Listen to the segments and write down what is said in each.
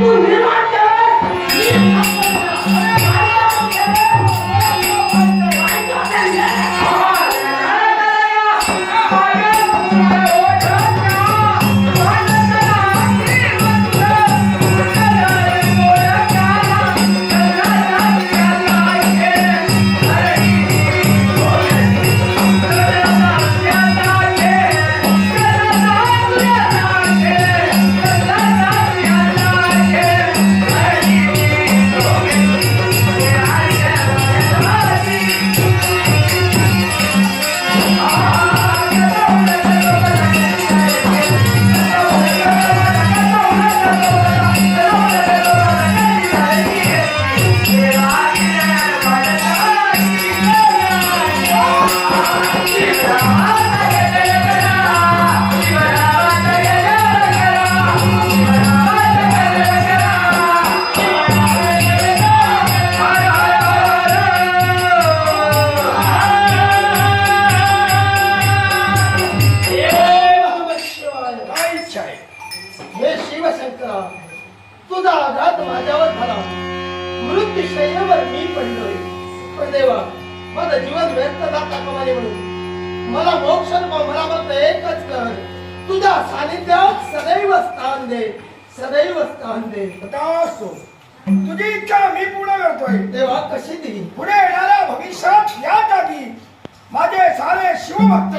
तू निर्माण शैयेवर मी पडलोय. पण देवा माझं जीवन व्यर्थ जाता कामा नये म्हणून? मला मोक्ष मला फक्त एकच कर तुझ्या सानिध्यात सदैव स्थान दे सदैव स्थान दे. असो. तुझी इच्छा मी पूर्ण करतोय. देवा कशी दिली पुढे येणाऱ्या भविष्यात या जागी माझे सारे शिवभक्त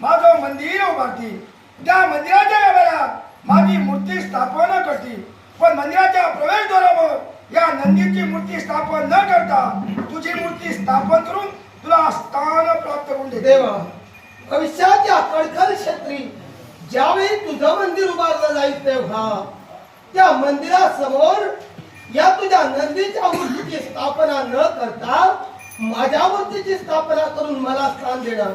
माझं मंदिर उभारतील. त्या मंदिराच्या व्यवहारात माझी मूर्ती स्थापन करतील. पण मंदिराच्या प्रवेशद्वारावर या नंदीची मूर्ती स्थापन न करता तुझी मूर्ती स्थापन करून तुला स्थान प्राप्त करून देते. देवा भविष्याच्या कळकळ क्षेत्री ज्यावेळी तुझं मंदिर उभारलं जाईल तेव्हा त्या मंदिरासमोर या तुझ्या नंदीच्या मूर्तीची स्थापना न करता माझ्या मूर्तीची स्थापना करून मला स्थान देणं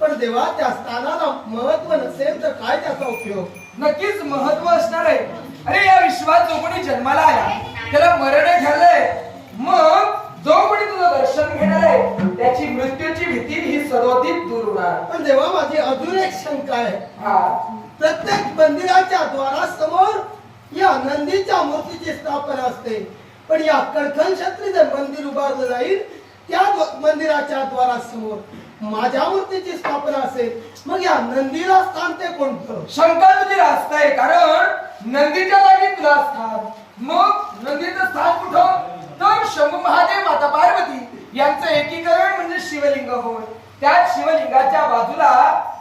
पण देवा त्या स्थानाला महत्त्व नसेल तर काय त्याचा उपयोग? नक्कीच महत्त्व असणार आहे. अरे या विश्वात जो कोणी जन्माला त्याला मरण ठरलंय मग जो कोणी तुझं दर्शन घेणार आहे त्याची मृत्यूची भीती ही सदोदित दूर होणार. पण देवा माझी अजून एक शंका आहे. हा. प्रत्येक मंदिराच्या द्वारासमोर या नंदीच्या मूर्तीची स्थापना असते. पण या कणखन छत्री जर मंदिर उभारलं जाईल त्या मंदिराच्या द्वारासमोर माझ्या मूर्तीची स्थापना असेल. मग या नंदीला स्थान ते कोणतं? शंका तुझी रास्त आहे कारण नंदीच्या जागी तुला स्थान. मग नंदीचं स्थान कुठं? तर शंभू महादेव माता पार्वती यांचं एकीकरण म्हणजे शिवलिंग होय. त्याच शिवलिंगाच्या बाजूला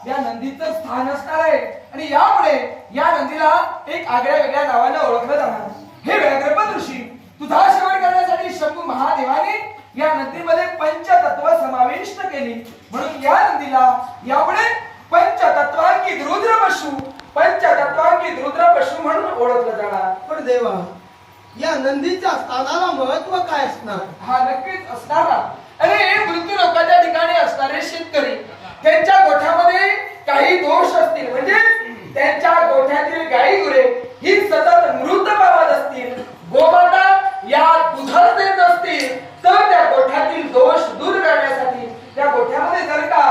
या नंदीचं स्थान असणार आहे. आणि यामुळे या नंदीला एक आगळ्या वेगळ्या नावाने ओळखलं जाणार. हे व्याघ्रपद ऋषी तुझा श्रवण करण्यासाठी शंभू महादेवाने या नदीमध्ये पंचतत्व समाविष्ट केली. म्हणून या नदीला यामुळे पंचतत्वांकित रुद्र पशु पंचतत्वांकित रुद्र पशु म्हणून ओळखलं जाणार. पण देवा या नंदीच्या स्थानाला महत्त्व काय असणार? हा नक्कीच असणारा. अरे मृत्यू लोकांच्या ठिकाणी असणारे शेतकरी त्यांच्या गोठ्यामध्ये काही दोष असतील म्हणजे त्यांच्या गोठ्यातील गाई गुरे ही सतत मृत पावत असतील गोमाता या दुधात देत असतील तर त्या गोठ्यातील दोष दूर करण्यासाठी त्या गोठ्यामध्ये जर का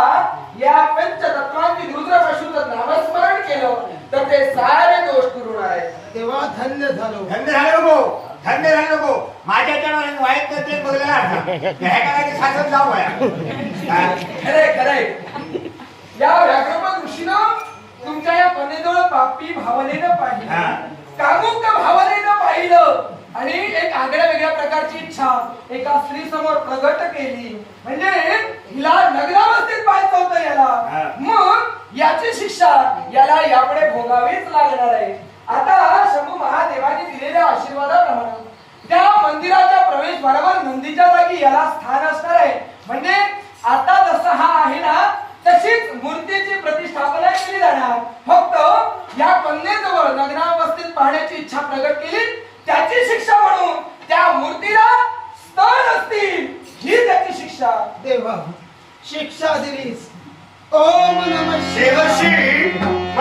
या पंचतत्वांची रुद्र पशुचं नामस्मरण केलं तर ते सारे दोष दूर होणार आहेत धन्य झालो. धन्य झाले नको धन्य झाले नको माझ्या चरणाने वाईट करते बघलेला करायचे शासन जाऊ आहे खरंय खरंय. या ऋषीनं तुमच्या या कन्येजवळ पापी भावनेनं. पाहिलं. कामुक भावनेनं पाहिलं. आणि एक आगळ्या वेगळ्या प्रकारची इच्छा एका स्त्री समोर प्रगट केली. म्हणजे हिला नगरावस्थेत पाहायचं होतं. याला. मग याची शिक्षा याला यापुढे भोगावीच लागणार आहे. आता शंभू महादेवाने दिलेल्या आशीर्वादाप्रमाणे त्या मंदिराच्या प्रवेशद्वारावर नंदीच्या जागी याला स्थान असणार आहे. म्हणजे आता जसं हा आहे ना तशीच मूर्तीची प्रतिष्ठापना केली जाणार. फक्त या कन्येजवळ नग्नावस्थेत पाहण्याची इच्छा प्रगट केली. त्याची शिक्षा म्हणून त्या मूर्तीला स्तन असतील. ही त्याची शिक्षा. देवा शिक्षा दिलीस. ओम नम देवर्षी.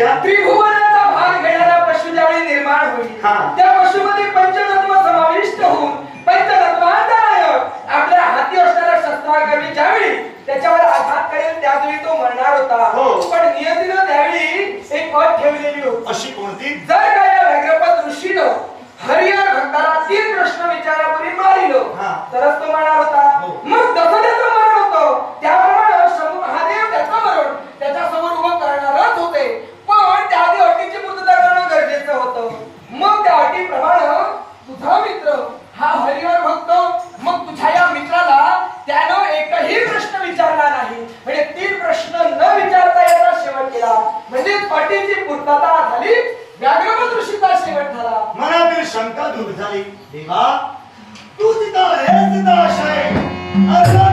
त्रिभुवनाचा भाग घेणारा पशु ज्यावेळी निर्माण होईल. त्या पशुमध्ये पंचतत्व समाविष्ट होऊन पंचतत्वांचा आपल्या हाती असणारा शस्त्राकर्मी ज्यावेळी त्याच्यावर आघात करेल त्यावेळी तो मरणार होता. हो. पण नियतीनं त्यावेळी एक अट ठेवलेली होती. अशी कोणती? जर का या व्याघ्रपद ऋषीनं हरिहर भक्ताला तीन प्रश्न विचारापूर्वी मारिलो हा. तरच तो म्हणणार होता. हो. मग अटीत अटीची पूर्तता झाली. व्याघ्रपद ऋषीचा शेवट झाला. मनातील शंका दूर झाली. देवा तू तिथं हेच तिथं आशय